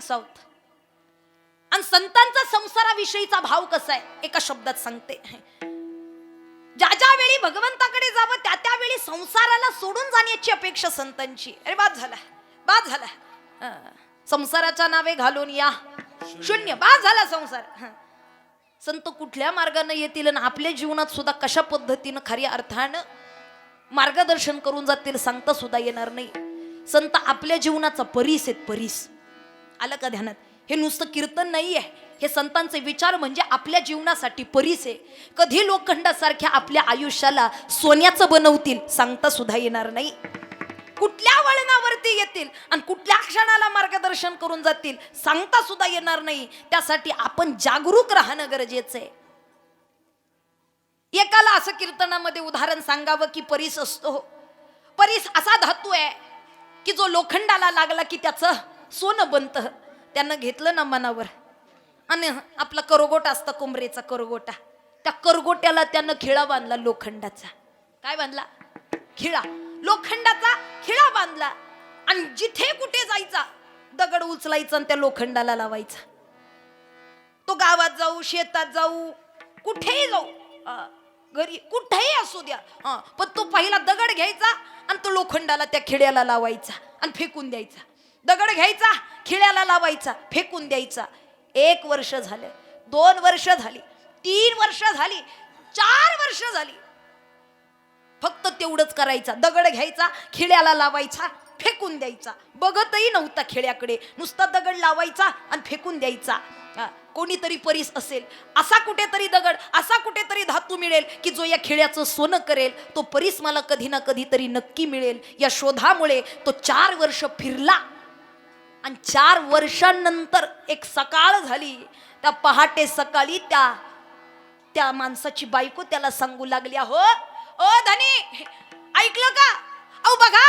South आणि संतांचा संसाराविषयीचा भाव कसा आहे? एका शब्दात सांगते. ज्या ज्या वेळी भगवंताकडे जावं त्या त्यावेळी संसाराला सोडून जाण्याची अपेक्षा संतांची अरे बाद झाला. बाद झाला. संसाराच्या नावे घालून या. शून्य. बाद झाला संसार. संत कुठल्या मार्गाने येतील आणि आपल्या जीवनात सुद्धा कशा पद्धतीनं खऱ्या अर्थानं मार्गदर्शन करून जातील सांगता सुद्धा येणार नाही. संत आपल्या जीवनाचा परीस आहेत परीस. आलं का ध्यानात? हे नुसतं कीर्तन नाही आहे हे संतांचे विचार म्हणजे आपल्या जीवनासाठी परीस. आहे कधी लोखंडासारख्या आपल्या आयुष्याला सोन्याचं बनवतील सांगता सुद्धा येणार नाही. कुठल्या वळणावरती येतील आणि कुठल्या क्षणाला मार्गदर्शन करून जातील सांगता सुद्धा येणार नाही. त्यासाठी आपण जागरूक राहणं गरजेचं आहे. एकाला असं कीर्तनामध्ये उदाहरण सांगावं की परीस असतो. परीस असा धातू आहे की जो लोखंडाला लागला की त्याचं सोनं बनतं. त्यानं घेतलं ना मनावर. आणि आपला करगोटा असता कोंबरेचा करगोटा. त्या करगोट्याला त्यानं खिळा बांधला लोखंडाचा. काय बांधला? खिळा. लोखंडाचा खिळा बांधला. आणि जिथे कुठे जायचा दगड उचलायचा आणि त्या लोखंडाला लावायचा. तो गावात जाऊ शेतात जाऊ कुठेही जाऊ? घरी कुठेही असू द्या. हा, पण तो पहिला दगड घ्यायचा आणि तो लोखंडाला त्या खिड्याला लावायचा आणि फेकून द्यायचा. दगड घ्यायचा खिड्याला लावायचा फेकून द्यायचा. एक वर्ष झालं दोन वर्ष झाली तीन वर्ष झाली चार वर्ष झाली. फक्त तेवढंच करायचा दगड घ्यायचा खिळ्याला लावायचा फेकून द्यायचा. बघतही नव्हता खेड्याकडे नुसता दगड लावायचा आणि फेकून द्यायचा. कोणीतरी परीस असेल असा कुठेतरी दगड असा कुठेतरी धातू मिळेल की जो या खेळ्याचं सोनं करेल तो परीस मला कधी ना कधीतरी नक्की मिळेल. या शोधामुळे तो चार वर्ष फिरला. आणि चार वर्षांनंतर एक सकाळ झाली. त्या पहाटे सकाळी त्या त्या माणसाची बायको त्याला सांगू लागली हो ओ धनी ऐकलं का? अहो बघा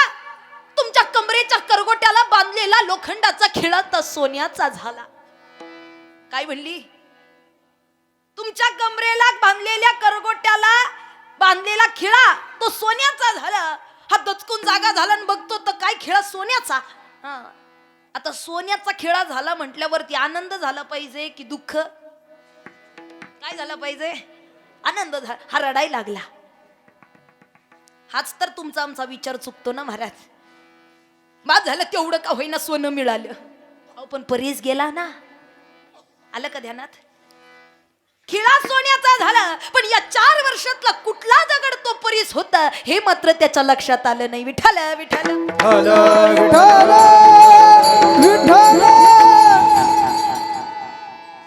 तुमच्या कमरेच्या करगोट्याला बांधलेला लोखंडाचा खिळा तर सोन्याचा झाला. काय म्हणली? तुमच्या कमरेला बांधलेल्या करगोट्याला बांधलेला खिळा तो सोन्याचा झाला. हा दचकून जागा झाला आणि बघतो तर काय खिळा सोन्याचा? हा. आता सोन्याचा खेळा झाला म्हटल्यावरती आनंद झाला पाहिजे की दुःख? काय झालं पाहिजे? आनंद झाला हा रडाय लागला. हाच तर तुमचा आमचा विचार चुकतो ना महाराज? बाद झालं तेवढं का होईना सोनं मिळालं. अहो पण परीस गेला ना. आलं का ध्यानात? खिळा सोन्याचा झाला पण या चार वर्षातला कुठला दगड तो परीस होता हे मात्र त्याच्या लक्षात आलं नाही. विठाल विठाल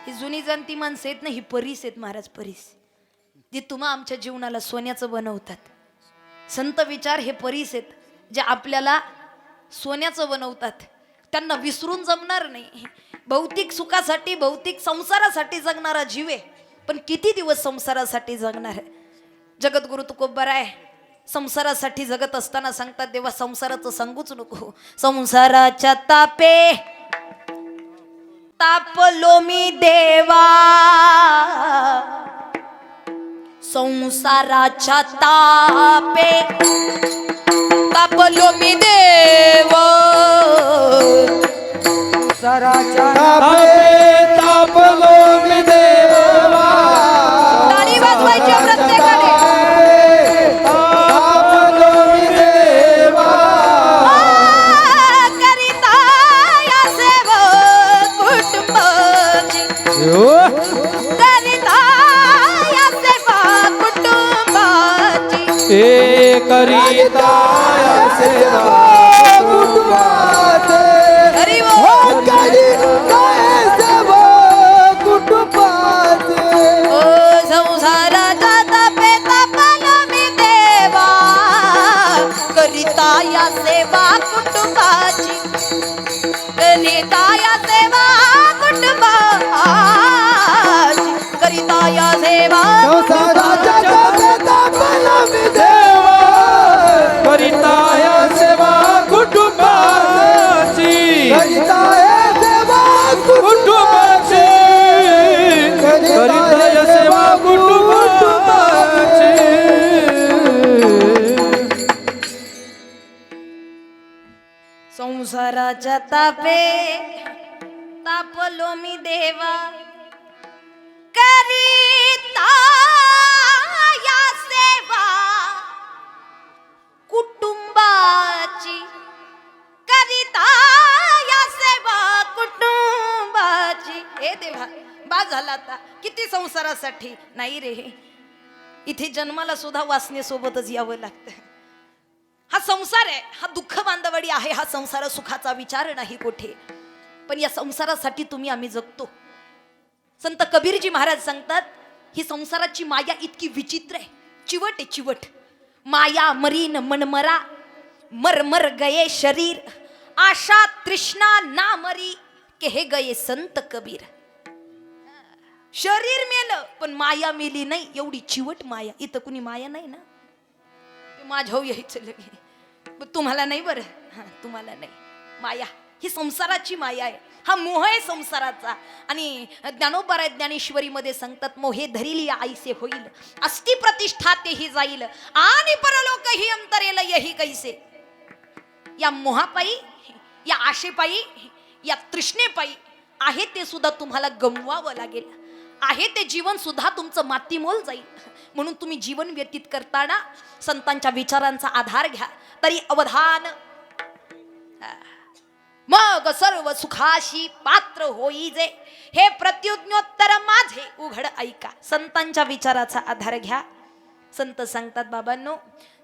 ही जुनी जाणती माणसं आहेत ना ही परीस आहेत महाराज परीस. जे तुम्हा आमच्या जीवनाला सोन्याचं बनवतात. संत विचार हे परीस आहेत जे आपल्याला सोन्याचं बनवतात. त्यांना विसरून जमणार नाही. भौतिक सुखासाठी भौतिक संसारासाठी जगणारा जीव आहे. पण किती दिवस संसारासाठी जगणार आहे? जगद्गुरु तुकोबर आहे. संसारासाठी जगत असताना सांगतात देवा संसाराचं सांगूच नको. संसाराच्या तापे तापलो मी देवा. संसाराच्या तापे तापलो मी देव. संसाराच्या तापे तापलो या संसाराच्या तापे तापलो देवा सेवा कुटुंबाची सेवा कुटुंबाची सेवा कुटुंबाची संसाराच्या तापे मी देवा. झाला आता. किती संसारासाठी? नाही रे. इथे जन्माला सुद्धा वासनेसोबतच यावं लागतं. हा संसार आहे. हा दुःख बांधवडी आहे. हा संसार सुखाचा विचार नाही कुठे. पण या संसारासाठी तुम्ही आम्ही जगतो. संत कबीरजी महाराज सांगतात ही संसाराची माया इतकी विचित्र आहे. चिवट आहे चिवट. माया मरीन मनमरा. मरमर गये शरीर. आशा तृष्णा ना मरी के हे गये संत कबीर. शरीर मेलं पण माया मेली नाही एवढी चिवट माया. इथं कुणी माया नाही ना? माझ्या यायचं लगे. तुम्हाला नाही बरं? हा तुम्हाला नाही. माया ही संसाराची माया आहे. हा मोह आहे संसाराचा. आणि ज्ञानोपराय ज्ञानेश्वरीमध्ये सांगतात मोहे धरिली आईसे होईल. अस्थि प्रतिष्ठा तेही जाईल. आणि परलोक ही अंतरेल यही कैसे? या मोहापायी या आशेपायी या तृष्णेपायी आहे ते सुद्धा तुम्हाला गमवावं लागेल. आहे ते जीवन सुद्धा तुमचं मातीमोल जाईल. म्हणून तुम्ही जीवन व्यतीत करताना संतांच्या विचारांचा आधार घ्या. तरी अवधान मग सर्व सुखाशी पात्र होई जे. हे प्रत्युज्ञोत्तर माझे उघड ऐका. संतांच्या विचाराचा आधार घ्या. संत सांगतात बाबांनो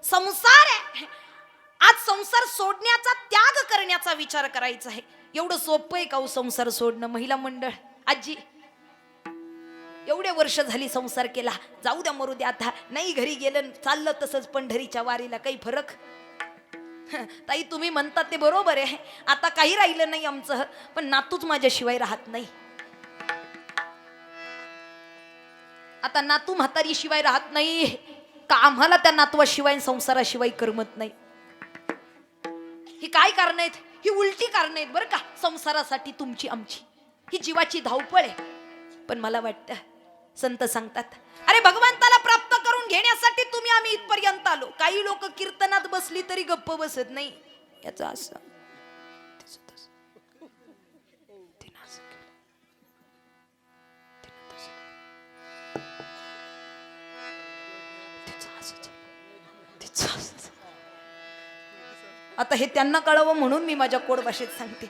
संसार आहे. आज संसार सोडण्याचा त्याग करण्याचा विचार करायचा आहे. एवढं सोपं आहे का हो संसार सोडणं महिला मंडळ? आजी एवढे वर्ष झाली संसार केला. जाऊ द्या मरू द्या आता. नाही घरी गेलं चाललं तसंच पंढरीच्या वारीला. काही फरक? ताई तुम्ही म्हणतात ते बरोबर आहे. आता काही राहिलं नाही आमचं. पण नातूच माझ्याशिवाय राहत नाही. आता नातू म्हातारी शिवाय राहत नाही. का आम्हाला त्या नातवाशिवाय संसाराशिवाय करमत नाही? ही काय कारण आहेत? ही उलटी कारण आहेत बरं का. संसारासाठी तुमची आमची. ही जीवाची धावपळ आहे. पण मला वाटतं संत सांगतात अरे भगवंताला प्राप्त करून घेण्यासाठी तुम्ही आम्ही इथपर्यंत आलो. काही लोक कीर्तनात बसली तरी गप्प बसत नाही. याचा असं आता हे त्यांना कळावं म्हणून मी माझ्या कोड भाषेत सांगते.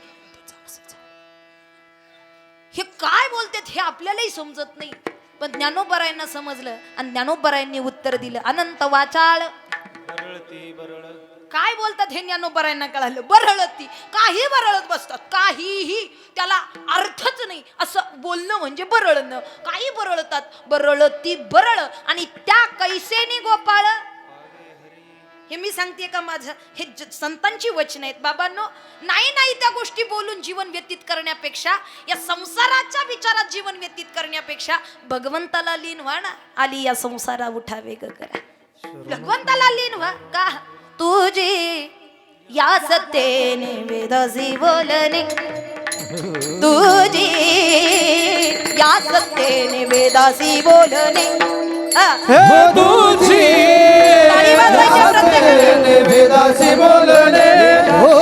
हे काय बोलतात हे आपल्यालाही समजत नाही. पण ज्ञानोबरायांना समजलं आणि ज्ञानोबरायांनी उत्तर दिलं. अनंत वाचाळ. काय बोलतात हे ज्ञानोबरायांना कळालं? बरळती. काही बरळत बसतात. काहीही त्याला अर्थच नाही. असं बोलणं म्हणजे बरळणं. काही बरळतात. बरळती बरळ. आणि त्या कैसेनी गोपाळ. हे मी सांगते का माझं? हे ज- संतांची वचन आहेत. बाबांनो नाही नाही त्या गोष्टी बोलून जीवन व्यतीत करण्यापेक्षा या संसाराच्या विचारात जीवन व्यतीत करण्यापेक्षा भगवंताला लीन व्हा ना. आली या संसारा उठा वेग करा. भगवंताला लीन व्हा. का? तुझी या सत्तेने वेदसी बोलणे तुझी या सत्तेने वेदासी बोलणे तुझी वेदासी बोलणे. हो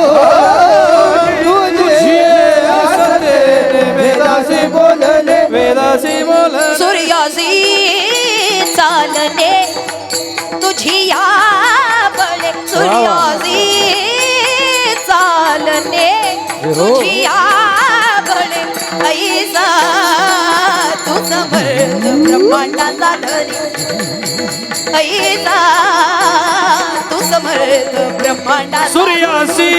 ब्रह्मांडाचा धरी. ऐसा तू समर्थ ब्रह्मांडाचा सूर्यासी.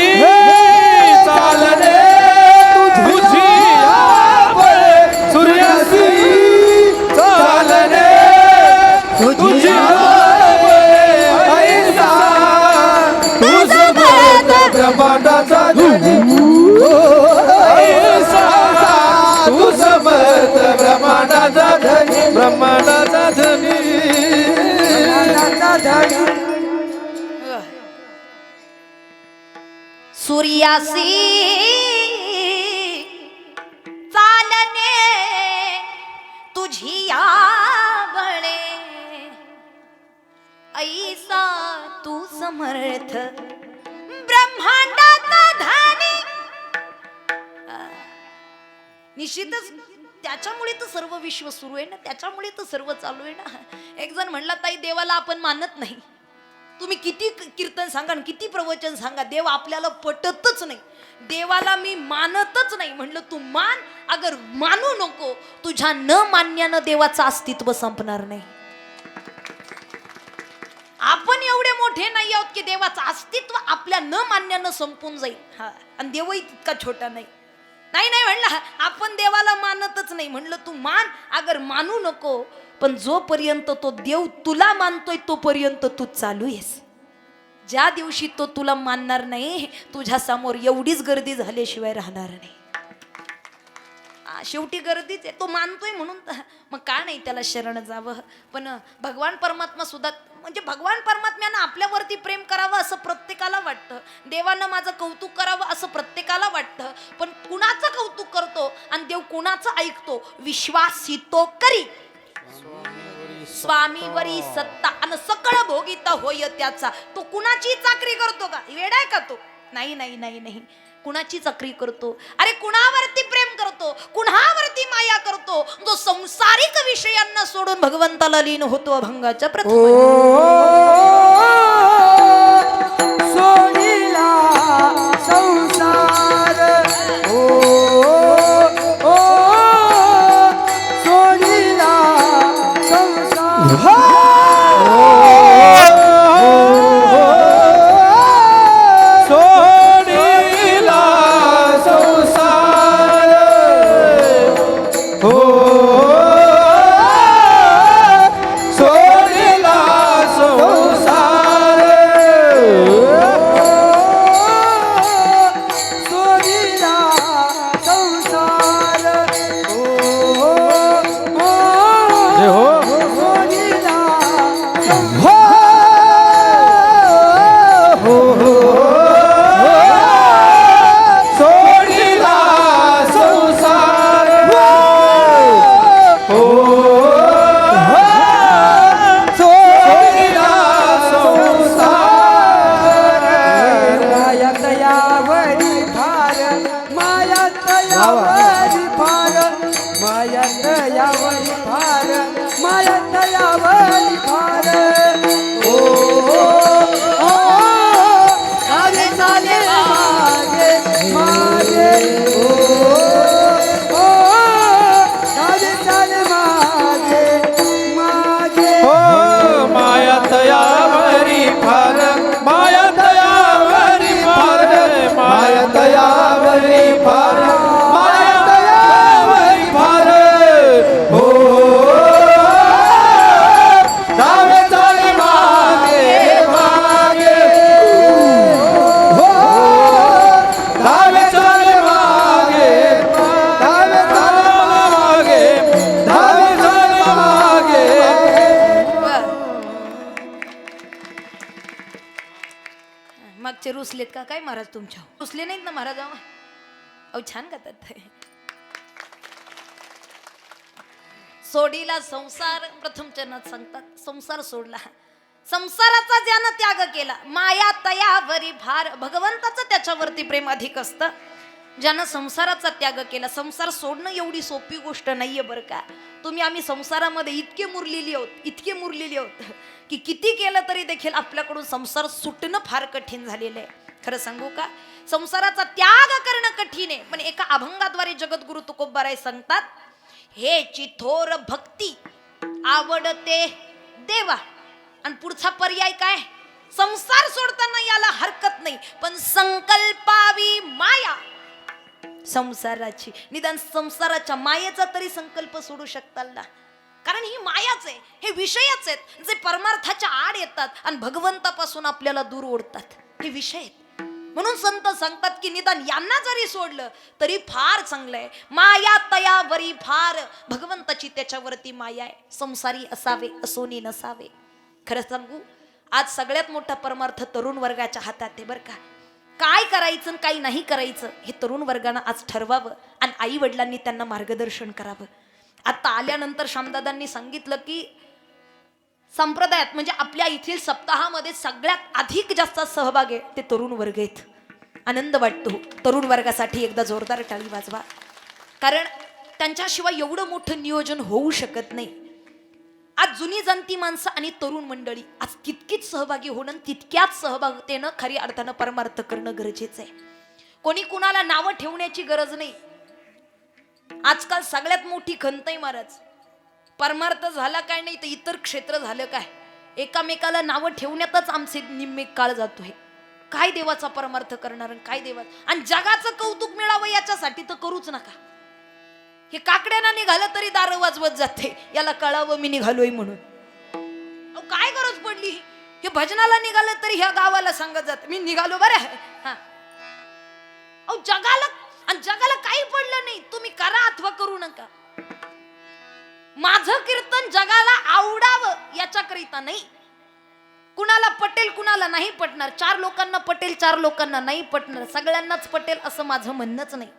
सूर्यासी चालने तुझी आवळे. ऐसा तू समर्थ ब्रह्मांडाचा धानी. निश्चितच त्याच्यामुळे तर सर्व विश्व सुरू आहे ना? त्याच्यामुळे तर सर्व चालू आहे ना? एक जण म्हणला ताई देवाला आपण मानत नाही. तुम्ही किती कीर्तन सांगा आणि किती प्रवचन सांगा. देव आपल्याला पटतच नाही. देवाला मी मानतच नाही. म्हणलं तू मान अगर मानू नको तुझ्या न मान्यानं देवाचं अस्तित्व संपणार नाही. आपण एवढे मोठे नाही आहोत की देवाचं अस्तित्व आपल्या न मान्यानं संपून जाईल. हा आणि देवही तितका छोटा नाही. नाही नाही म्हणलं आपण देवाला मानतच नाही. म्हणलं तू मान अगर मानू नको पण जोपर्यंत तो देव तुला मानतोय तोपर्यंत तू चालू आहेस. ज्या दिवशी तो तुला मानणार नाही तुझ्या समोर एवढीच गर्दी झाल्याशिवाय राहणार नाही. शेवटी गर्दीच आहे तो मानतोय म्हणून तर- मग का नाही त्याला शरण जावं? पण भगवान परमात्मा सुद्धा म्हणजे भगवान परमात्म्यानं आपल्यावरती प्रेम करावं असं प्रत्येकाला वाटतं. देवानं माझं कौतुक करावं असं प्रत्येकाला वाटतं. पण कुणाचं कौतुक करतो आणि देव कुणाचं ऐकतो? विश्वासितो करी. स्वामीवरी सत्ता आणि सकळ भोगिता होय त्याचा. तो कुणाची चाकरी करतो का? वेडाय का तो? नाही नाही नाही नाही. कुणाची चाकरी करतो? अरे कुणावरती प्रेम करतो? कुणावरती माया करतो? जो संसारिक विषयांना सोडून भगवंताला लीन होतो अभंगाच्या प्रथम. महाराज तुमच्या. रुसले नाहीत ना महाराज अहो छान गातात सोडीला संसार प्रथम चरणात सांगतात संसार सोडला. संसाराचा ज्यानं त्याग केला माया तयावरी भार भगवंताचं त्याच्यावरती प्रेम अधिक असतं. ज्यानं संसाराचा त्याग केला संसार सोडणं एवढी सोपी गोष्ट नाहीये बरं का. तुम्ही आम्ही संसारामध्ये इतके मुरलेली आहोत इतके मुरलेली आहोत की किती केलं तरी देखील आपल्याकडून संसार सुटणं फार कठीण झालेलं आहे. खरं सांगू का? संसाराचा त्याग करणं कठीण आहे. पण एका अभंगाद्वारे जगद्गुरु तुकोबाराय सांगतात हे चिथोर भक्ती आवडते देवा. आणि पुढचा पर्याय काय? संसार सोडताना याला हरकत नाही पण संकल्पावी माया. संसाराची निदान संसाराच्या मायेचा तरी संकल्प सोडू शकताल ना? कारण ही मायाच आहे हे विषयच आहेत जे परमार्थाच्या आड येतात आणि भगवंतापासून आपल्याला दूर ओढतात. हे विषय आहेत. म्हणून संत सांगतात की निदान यांना जरी सोडलं तरी फार चांगलं आहे. माया तयावरी फार भगवंताची त्याच्यावरती माया आहे. संसारी असावे असोनी नसावे. खरं सांगू आज सगळ्यात मोठा परमार्थ तरुण वर्गाच्या हातात आहे बरं का. काय करायचं आणि काही नाही करायचं हे तरुण वर्गानं आज ठरवावं आणि आई वडिलांनी त्यांना मार्गदर्शन करावं. आता आल्यानंतर श्यामदादांनी सांगितलं की संप्रदायात म्हणजे आपल्या येथील सप्ताहामध्ये सगळ्यात अधिक जास्त सहभाग आहे ते तरुण वर्ग आहेत. आनंद वाटतो तरुण वर्गासाठी एकदा जोरदार टाळी वाजवा. कारण त्यांच्याशिवाय एवढं मोठं नियोजन होऊ शकत नाही. आज जुनी जनती माणसं आणि तरुण मंडळी आज तितकीच सहभागी होणं तितक्याच सहभागतेनं खरी अर्थानं परमार्थ करणं गरजेचं आहे. कोणी कुणाला नावं ठेवण्याची गरज नाही. आजकाल सगळ्यात मोठी खंत आहे महाराज परमार्थ झाला काय नाही तर इतर क्षेत्र झालं काय? एकामेकाला नावं ठेवण्यातच आमचे निम्मे काळ जातोय काय देवाचा परमार्थ करणार आणि काय देवा आणि जगाचं कौतुक मिळावं याच्यासाठी तर करूच नका. हे काकड्याना निघालं तरी दार वाजवत जाते. याला कळावं मी निघालोय म्हणून. अहो, काय गरज पडली? हे भजनाला निघालं तरी ह्या गावाला सांगत जात मी निघालो बरं. हा. अहो जगाला आणि जगाला काही पडलं नाही. तुम्ही करा अथवा करू नका. माझं कीर्तन जगाला आवडावं याच्याकरिता नाही. कुणाला पटेल कुणाला नाही पटणार. चार लोकांना पटेल चार लोकांना नाही पटणार. सगळ्यांनाच पटेल असं माझं म्हणणंच नाही.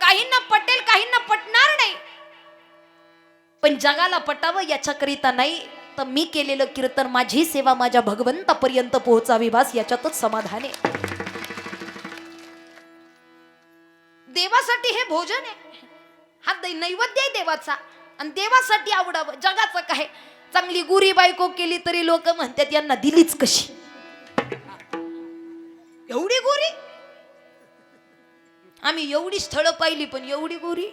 काहींना पटेल काहींना पटणार नाही. पण जगाला पटावं याच्याकरिता नाही तर मी केलेलं कीर्तन माझी सेवा माझ्या भगवंतापर्यंत पोहोचावी वास याच्यातच समाधान आहे. देवासाठी हे भोजन आहे. हा दै- नैवेद्य आहे देवाचा. आणि देवासाठी आवडावं जगाचं काय? चांगली गुरी बायको केली तरी लोक म्हणतात यांना दिलीच कशी? एवढी गोरी? आम्ही एवढी स्थळं पाहिली पण एवढी गोरी?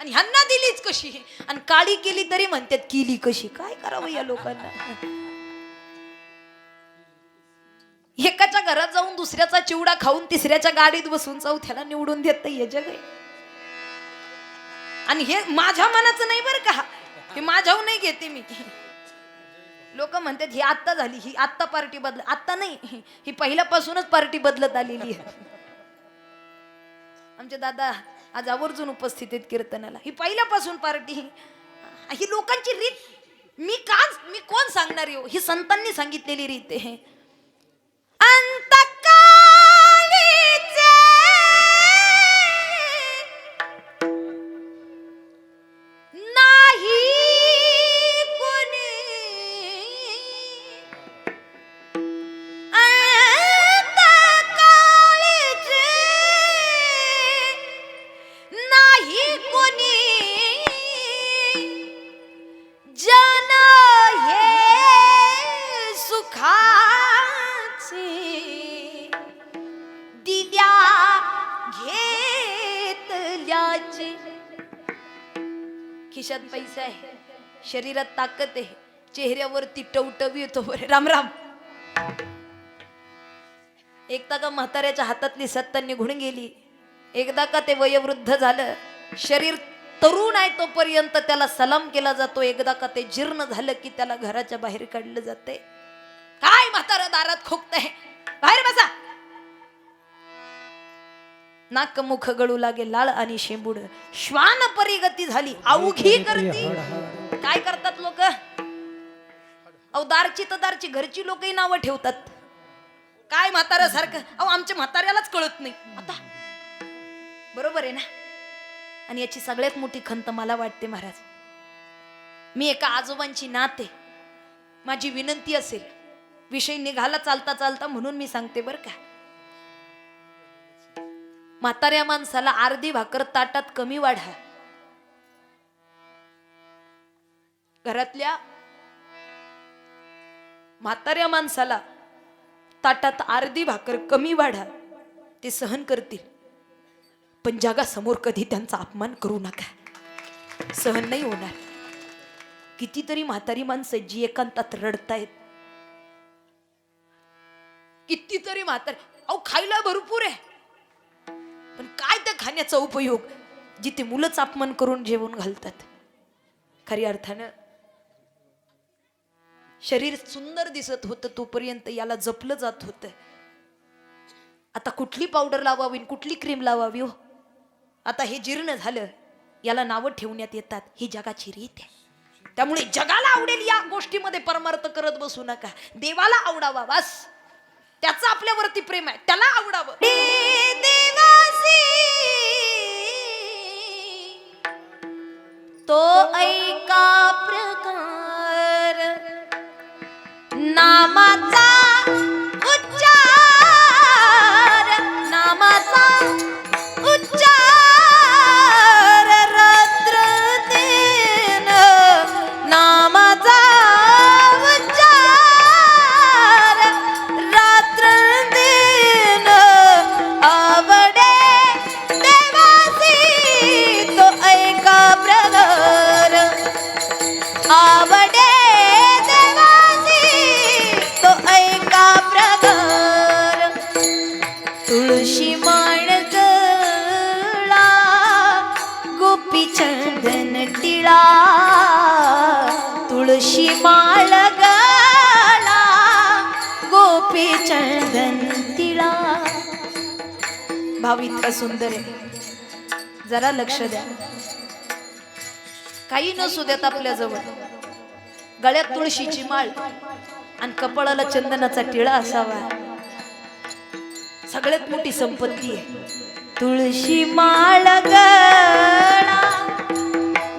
आणि ह्यांना दिलीच कशी? आणि काळी केली तरी म्हणतात केली कशी? काय करावं या लोकांना? एकाच्या घरात जाऊन दुसऱ्याचा चिवडा खाऊन तिसऱ्याच्या गाडीत बसून चौथ्याला निवडून देत जग आहे. आणि हे माझ्या मनाचं नाही बरं का. हे माझ्याहून नाही घेते मी. लोक म्हणतात ही आत्ता झाली ही आत्ता पार्टी बदल आत्ता नाही. ही पहिल्यापासूनच पार्टी बदलत आलेली आहे. आमचे दादा आज आवर्जून उपस्थित आहेत कीर्तनाला. ही पहिल्यापासून पार्टी. ही लोकांची रीत. मी का मी कोण सांगणार हो? ही संतांनी सांगितलेली रीत आहे. शरीरात ताकद आहे. चेहऱ्यावरती टवटवी येतो बरे. राम राम. एकदा का म्हाताऱ्याच्या हातातली सत्ता निघून गेली. एकदा का ते वयोवृद्ध झालं. शरीर तरुण आहे तोपर्यंत त्याला सलाम केला जातो. एकदा का ते जीर्ण झालं की त्याला घराच्या बाहेर काढलं जाते. काय म्हातारा दारात खोकतंय बाहेर बसा. नाक मुख गळू लागे लाळ आणि शेंबूड. श्वान परिगती झाली. अवघी करती. काय करतात लोक? अहो दारची तर दारची घरची लोकही नावं ठेवतात. काय म्हाताऱ्या सारखं अहो आमच्या म्हाताऱ्यालाच कळत नाही. आता. बरोबर आहे ना? आणि याची सगळ्यात मोठी खंत मला वाटते महाराज. मी एका आजोबांची नाते. माझी विनंती असेल विषय निघाला चालता चालता म्हणून मी सांगते बरं का. म्हाताऱ्या माणसाला अर्धी भाकर ताटात कमी वाढा. घरातल्या म्हाताऱ्या माणसाला ताटात अर्धी भाकर कमी वाढा ते सहन करतील. पण जगासमोर कधी त्यांचा अपमान करू नका. सहन नाही होणार. कितीतरी म्हातारी माणसं आहेत जी एकांतात रडतायत. कितीतरी म्हातारी अहो खायला भरपूर आहे. पण काय त्या खाण्याचा उपयोग जिथे मुलंच अपमान करून जेवण घालतात? खरी अर्थानं शरीर सुंदर दिसत होतं तोपर्यंत याला जपलं जात होतं. आता कुठली पावडर लावावी आणि कुठली क्रीम लावावी हो? आता हे जीर्ण झालं याला नावं ठेवण्यात येतात ही जगाची रीत आहे. त्यामुळे जगाला आवडेल या गोष्टीमध्ये परमार्थ करत बसू नका. देवाला आवडावा बस. त्याचं आपल्यावरती प्रेम आहे त्याला आवडावं. भाव इतका सुंदर आहे. जरा लक्ष द्या. काही नसू देत आपल्या जवळ. गळ्यात तुळशीची माळ आणि कपाळाला चंदनाचा टिळा असावा. सगळ्यात मोठी संपत्ती आहे. तुळशी माळ गळा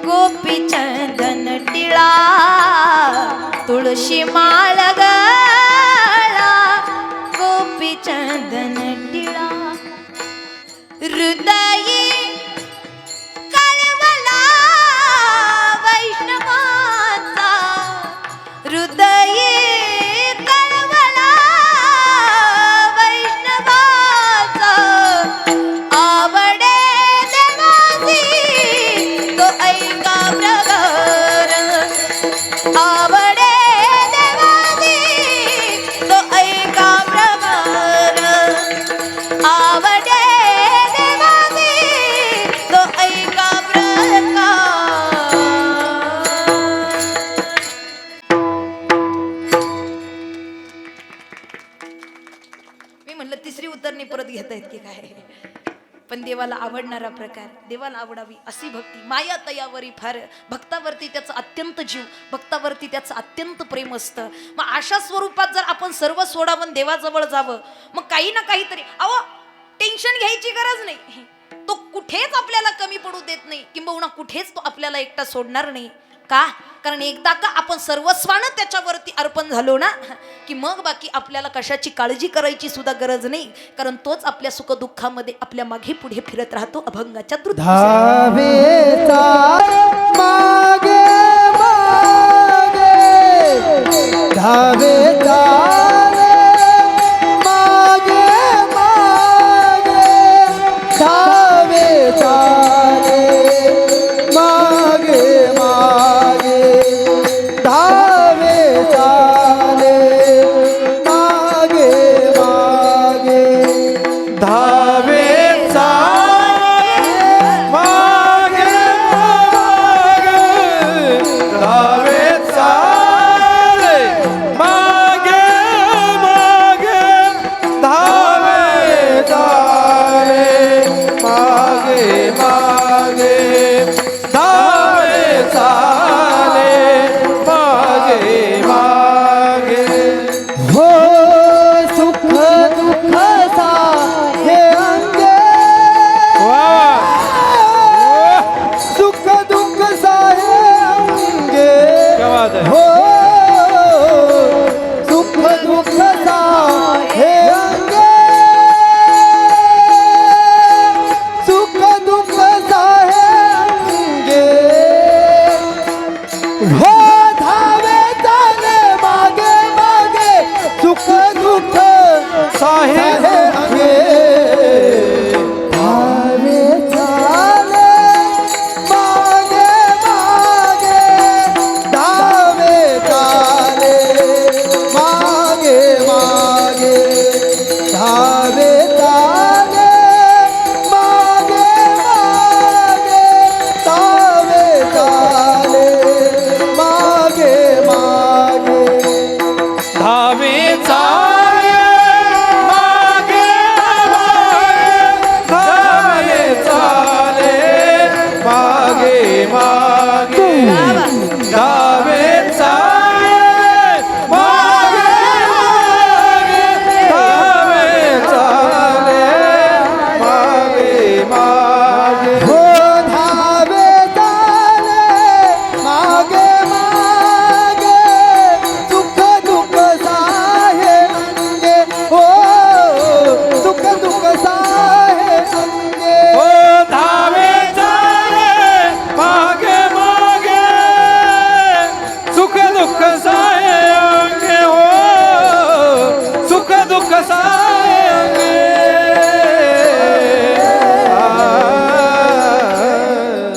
गोपी चंदन टिळा. तुळशी माळ गळा ideia. देवाला आवडणारा प्रकार. देवाला आवडावी अशी भक्ती. माया तयावरी फार. भक्तावरती त्याचं अत्यंत जीव भक्तावरती त्याचं अत्यंत प्रेम असतं. मग अशा स्वरूपात जर आपण सर्व सोडावं देवाजवळ जावं मग काही ना काहीतरी अहो टेन्शन घ्यायची गरज नाही. तो कुठेच आपल्याला कमी पडू देत नाही. किंबहुना कुठेच तो आपल्याला एकटा सोडणार नाही. का? कारण एकदा का आपण सर्वस्वानं त्याच्यावरती अर्पण झालो ना की मग बाकी आपल्याला कशाची काळजी करायची सुद्धा गरज नाही. कारण तोच आपल्या सुखदुःखामध्ये आपल्या मागे पुढे फिरत राहतो अभंगाच्या तृतीय मागे मागे.